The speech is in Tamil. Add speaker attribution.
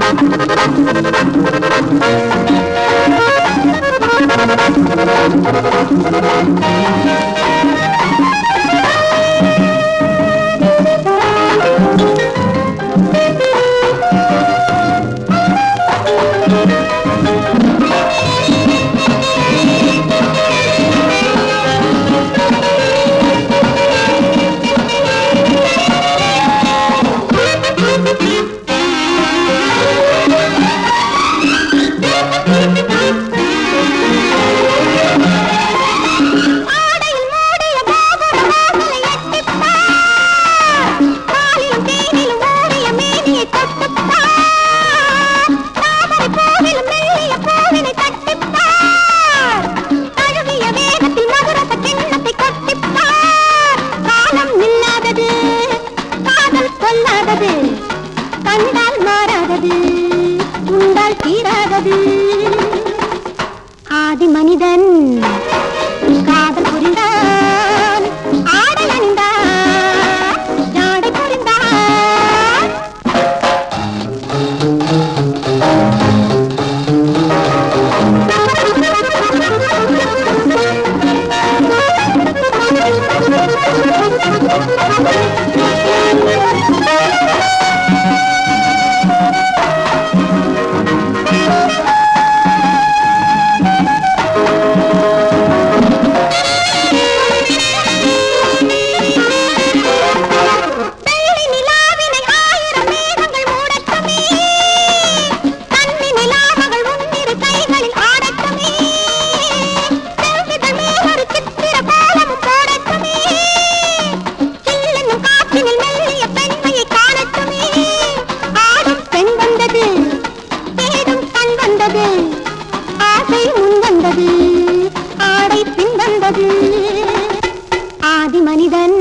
Speaker 1: Thank you. பொல்லாதது கண்டால் மாறாதது. உண்டால் தீராதது. ஆதி மனிதன் காதல் புரிந்தான். ஆடை அணிந்தான். ஆடை ஆதி மனிதன்